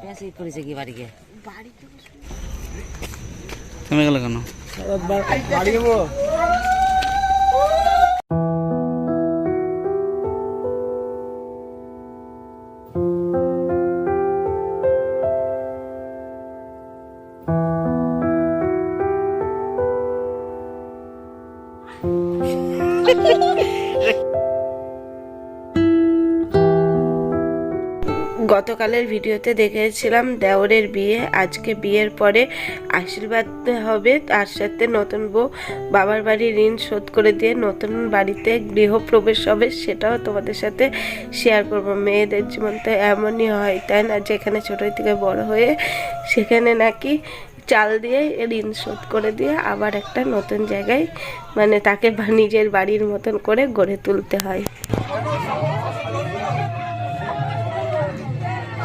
পেঁচে করেছে কি বাড়ি গিয়ে থেমে গেল কেন? বাড়ি যাব। গতকালের ভিডিওতে দেখেছিলাম দেওরের বিয়ে। আজকে বিয়ের পরে আশীর্বাদ হবে, তার সাথে নতুন বউ, বাবার বাড়ি ঋণ শোধ করে দিয়ে নতুন বাড়িতে গৃহপ্রবেশ হবে সেটাও তোমাদের সাথে শেয়ার করব। মেয়েদের জীবন তো এমনই হয়, তাই না? যেখানে ছোট থেকে বড় হয়ে সেখানে নাকি চাল দিয়ে ঋণ শোধ করে দিয়ে আবার একটা নতুন জায়গায় মানে তাকে নিজের বাড়ির মতন করে গড়ে তুলতে হয়।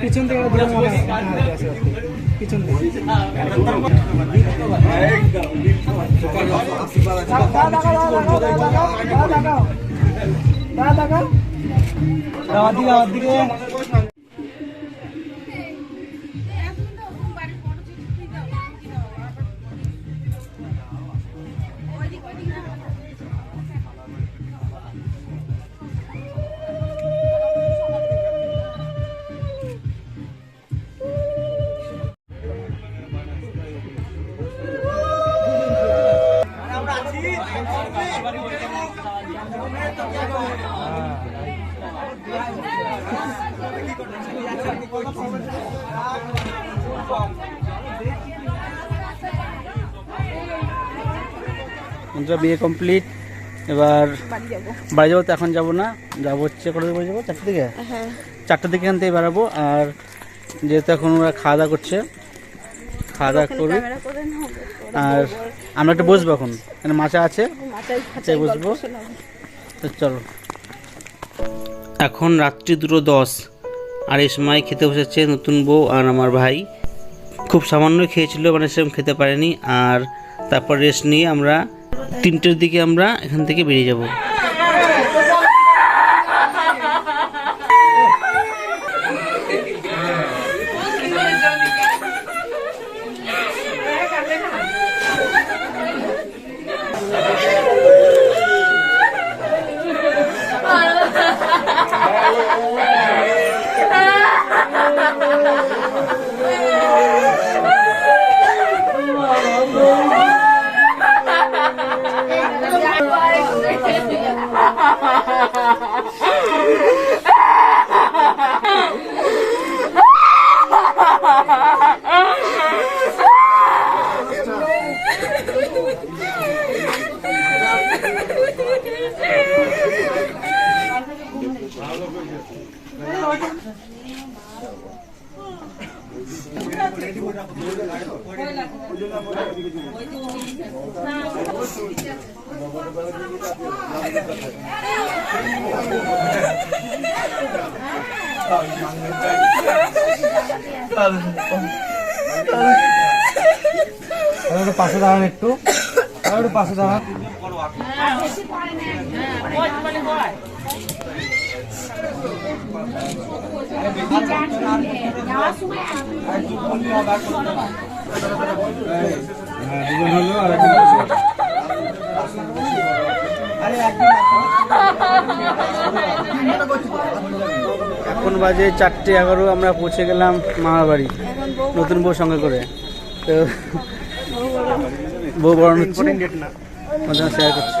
পিছন থেকে পিছন থেকে দাদা দিকে বন্ধুরা বিয়ে কমপ্লিট এবার বাড়ি যাব। তো এখন যাব না যাব হচ্ছে করে দেবো যাব? চারটে দিকে? চারটার দিকে এখান থেকে বেরাবো আর যেহেতু এখন ওরা খাওয়া দাওয়া করছে খাওয়া দাওয়া করি আর আমরা একটু বসবো এখন এখানে মাচা আছে। মাচায় বসবো। তো চলো। এখন রাত্রি দুটো দশ আর এই সময় খেতে বসেছে নতুন বউ আর আমার ভাই। খুব সামান্য খেয়েছিল মানে সেরকম খেতে পারেনি আর তারপর রেস্ট নিয়ে আমরা তিনটের দিকে আমরা এখান থেকে বেরিয়ে যাব। Yeah. একটু পাশে দাঁড়ান একটু একটু পাশে দাঁড়ান যাওয়ার সময় এখন বাজে চারটে এগারো, আমরা পৌঁছে গেলাম মামার বাড়ি নতুন বউ সঙ্গে করে। তো বউ বড় হচ্ছে। শেয়ার করছে।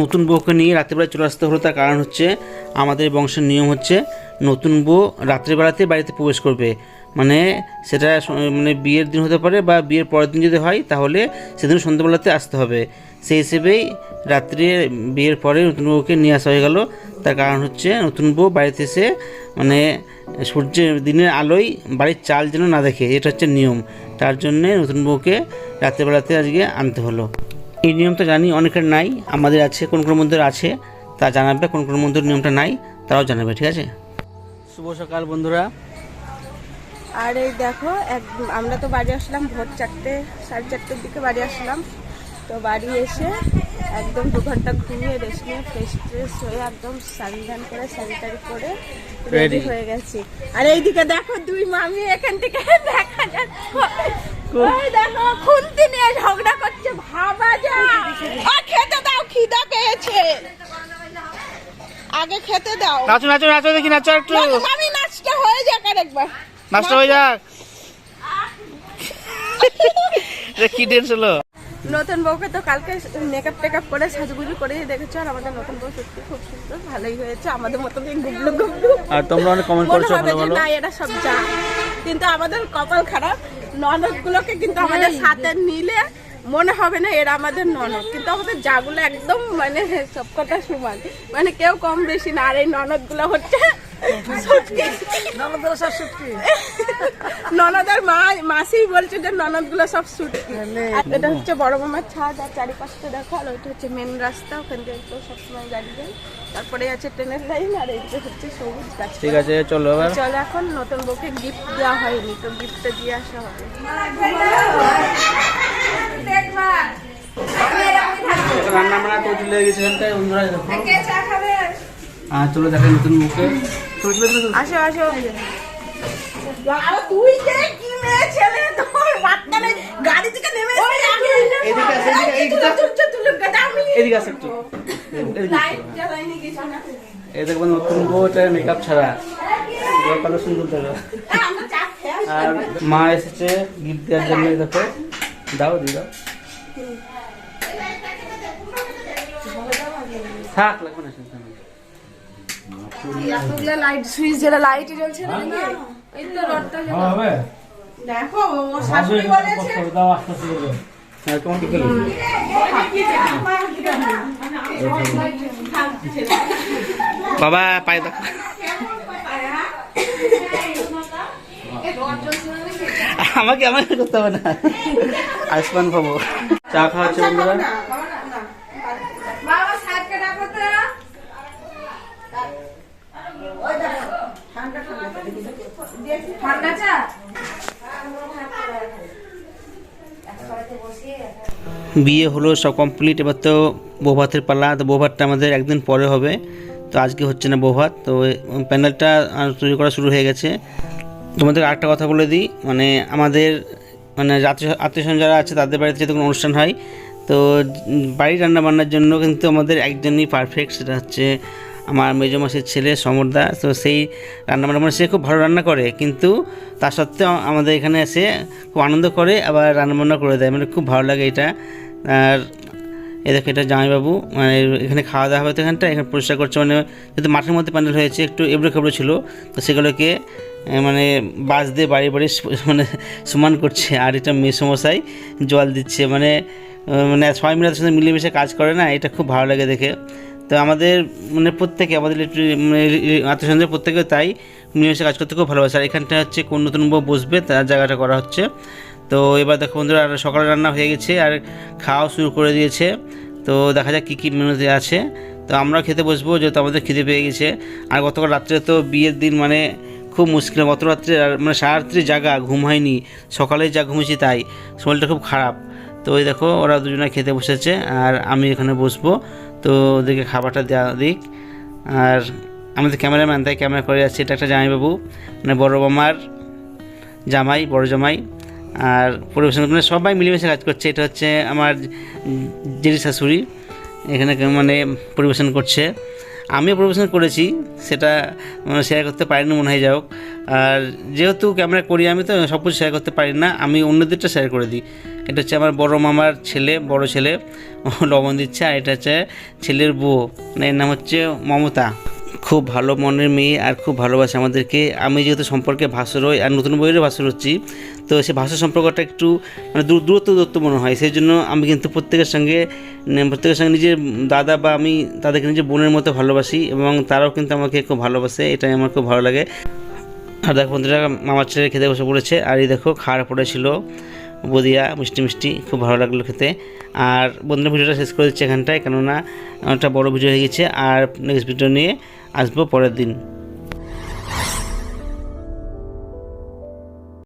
নতুন বউকে নিয়ে রাত্রিবেলা চলে আসতে হলো, তার কারণ হচ্ছে আমাদের বংশের নিয়ম হচ্ছে নতুন বউ রাত্রিবেলাতে বাড়িতে প্রবেশ করবে। মানে সেটা মানে বিয়ের দিন হতে পারে বা বিয়ের পরের দিন যদি হয়, তাহলে সেদিন সন্ধ্যাবেলাতে আসতে হবে। সেই হিসেবেই রাত্রে বিয়ের পরে নতুন বউকে নিয়ে আসা হয়ে গেল। তার কারণ হচ্ছে নতুন বউ বাড়িতে এসে মানে সূর্যের দিনের আলোয় বাড়ির চাল যেন না দেখে, এটা হচ্ছে নিয়ম। তার জন্যে নতুন বউকে রাত্রেবেলাতে আজকে আনতে হলো। এই নিয়মটা জানি অনেকের নাই আমাদের আছে কোন কোন মন্দির আছে তা জানাবে কোন কোন মন্দির নিয়মটা নাই তারাও জানাবে ঠিক আছে? শুভ সকাল বন্ধুরা। আর এই দেখো এক আমরা তো বাড়ি আসলাম ভোর চারটে সাড়ে চারটের দিকে বাড়ি আসলাম। তো বাড়ি এসে একদম দু ঘণ্টা ঘুমিয়ে রেস্ট নিয়ে ফ্রেশ ফ্রেশ হয়ে একদম স্নান করে স্যানিটারি করে রেডি হয়ে গেছি। আর এইদিকে দেখো দুই মামি এখান থেকে দেখা যাচ্ছে। দেখো খুন্তি নিয়ে ঝগড়া করছে। খেতে দাও খিদা পেয়েছে। আগে খেতে দাও। নাচো নাচো নাচো দেখি নাচো একটু। মামি নাচটা হয়ে যাক আর একবার নাচটা হয়ে যাক। কি ডেন্স হলো? নতুন বউকে তো কালকে মেকআপ টেকআপ করে সাজুগুজু করে দেখেছ আর আমাদের নতুন বউ সত্যি খুব সুন্দর ভালোই হয়েছে আমাদের মতো গুবলু গুবলু। আর তোমরা অনেক কমেন্ট করছ হবে ভালো ভালো। না এরা সব যা কিন্তু আমাদের কপাল খারাপ ননদ গুলোকে কিন্তু আমাদের সাথে নিলে মনে হবে না এরা আমাদের ননদ। কিন্তু আমাদের যাগুলো একদম মানে সব কথা সমান। মানে কেউ কম বেশি না আর এই ননদগুলো হচ্ছে ননদের মা মাসি বলছে যে ননদগুলো সব সুটকি আর এটা হচ্ছে বড় মামার ছাদ আর চারিপাশটা দেখো আর ওইটা হচ্ছে মেন রাস্তা ওখান দিয়ে তো সবসময় গাড়ি যায়। তারপরে আছে ট্রেনের লাইন আর এইটা হচ্ছে সবুজ গাছ। ঠিক আছে চলো এবার। চলো এখন নতুন বউকে গিফট দেওয়া হয়নি তো গিফটটা দিয়ে আসা হবে। রান্না বান্না তো চলে গেছে এখানটায় বন্ধুরা দেখো। আর চলো দেখেন নতুন মুখে। আসো আসো। তুই যে কি মেয়ে ছেলে? তোর বাচ্চা গাড়ি থেকে নেমে এদিকে আসো, এদিকে, এদিকে। এদিকে একটু। এই দেখো নতুন বউ এটা মেকআপ ছাড়া। কত সুন্দর দেখো। আর মা এসেছে গিফট দেওয়ার জন্য দেখো। দাও দি দাও থাক লাগবে না শুনতে লাইট সুইচ যেটা লাইট জ্বলছে না হবে দেখো ও শাশুড়ি বলেছে দাও আস্তে আস্তে হ্যাঁ তোমার কি বাবা পায়ে দেখো আমাকে আমাকে করতে হবে না। আয়ুষ্মান পাবো চা খাওয়া হচ্ছে বন্ধুরা। বাবা বিয়ে হলো, সব কমপ্লিট এবার তো বৌভাতের পালা, তো বৌভাতটা আমাদের একদিন পরে হবে। তো আজকে হচ্ছে না বৌভাত, তো প্যান্ডেলটা তৈরি করা শুরু হয়ে গেছে। তোমাদের আরেকটা কথা বলে দিই মানে আমাদের মানে আত্মীয় আত্মীয়স্বজন যারা আছে তাদের বাড়িতে যদি কোনো অনুষ্ঠান হয়। তো বাড়ির রান্না বান্নার জন্য কিন্তু আমাদের একজনই পারফেক্ট সেটা হচ্ছে আমার মেজো মাসির ছেলে সমরদা। তো সেই রান্না বান্না মানে সে খুব ভালো রান্না করে, কিন্তু তা সত্ত্বেও আমাদের এখানে এসে খুব আনন্দ করে, আবার রান্নাবান্না করে দেয়। মানে খুব ভালো লাগে এটা। আর এ দেখো, এটা জামাইবাবু মানে এখানে খাওয়া দাওয়া হবে তো এখানটা এখানে পরিষ্কার করছে মানে যেহেতু মাঠের মধ্যে প্যান্ডেল হয়েছে, একটু এবড়ো খেবড়ো ছিল, তো সেগুলোকে মানে বাস দিয়ে বাড়ি বাড়ি মানে সমান করছে, আর এটা মেসমশাই জল দিচ্ছে মানে মানে সবাই মিলে সাথে মিলেমিশে কাজ করে না, এটা খুব ভালো লাগে দেখে। তো আমাদের মানে প্রত্যেকে, আমাদের মানে আত্মীয় প্রত্যেকে তাই, মিলেমিশে কাজ করতে খুব ভালোবাসে, আর এখানটা হচ্ছে কোন নতুন বউ বসবে, তার জায়গাটা করা হচ্ছে। তো এবার দেখো বন্ধুরা, আর সকালে রান্না হয়ে গেছে আর খাওয়া শুরু করে দিয়েছে। তো দেখা যাক কী কী মেনুতে আছে। তো আমরা খেতে বসবো যেহেতু আমাদের খিদে পেয়ে গেছে। আর গতকাল রাত্রে তো বিয়ের দিন মানে খুব মুশকিল, গত রাত্রে মানে সারা রাত্রি জাগা, ঘুম হয়নি। সকালে যা ঘুমিয়েছি তাই, শরীরটা খুব খারাপ। তো ওই দেখো, ওরা দুজনে খেতে বসেছে আর আমি এখানে বসবো। তো ওদেরকে খাবারটা দেওয়া দিক। আর আমাদের ক্যামেরাম্যান, তাই ক্যামেরা করে যাচ্ছে, এটা একটা জামাইবাবু। মানে বড় মামার জামাই, বড় জামাই। আর পরিবেশন মানে সবাই মিলেমিশে কাজ করছে। এটা হচ্ছে আমার জেঠি শাশুড়ি, এখানে মানে পরিবেশন করছে। আমিও পরিবেশন করেছি, সেটা মানে শেয়ার করতে পারিনি মনে হয় যাও আর যেহেতু ক্যামেরা করি আমি তো, সব কিছু শেয়ার করতে পারি না, আমি অন্যদেরটা শেয়ার করে দিই। এটা হচ্ছে আমার বড় মামার ছেলে, বড় ছেলে, লবণ দিচ্ছে। আর এটা হচ্ছে ছেলের বউ মানে এর নাম হচ্ছে মমতা। খুব ভালো মনের মেয়ে আর খুব ভালোবাসে আমাদেরকে। আমি যেহেতু সম্পর্কে ভাসুর হই, আর নতুন বইয়েরও ভাসুর হচ্ছি তো সে ভাষা সম্পর্কটা একটু মানে দূর, দূরত্ব দূরত্ব মনে হয়। সেই জন্য আমি কিন্তু প্রত্যেকের সঙ্গে প্রত্যেকের সঙ্গে নিজের দাদা বা আমি তাদেরকে নিজের বোনের মতো ভালোবাসি এবং তারাও কিন্তু আমাকে খুব ভালোবাসে, এটাই আমার খুব ভালো লাগে। আর দেখো বন্ধুরা, মামার ছেলে খেতে বসে পড়েছে আর এই দেখো খাওয়ার পড়েছিল বদিয়া, মিষ্টি মিষ্টি, খুব ভালো লাগল খেতে। আর বন্ধুরা, ভিডিওটা শেষ করে দিচ্ছে এখানটায়, কেননা একটা বড় ভিডিও হয়ে গেছে। আর নেক্সট ভিডিও নিয়ে আসব পরের দিন।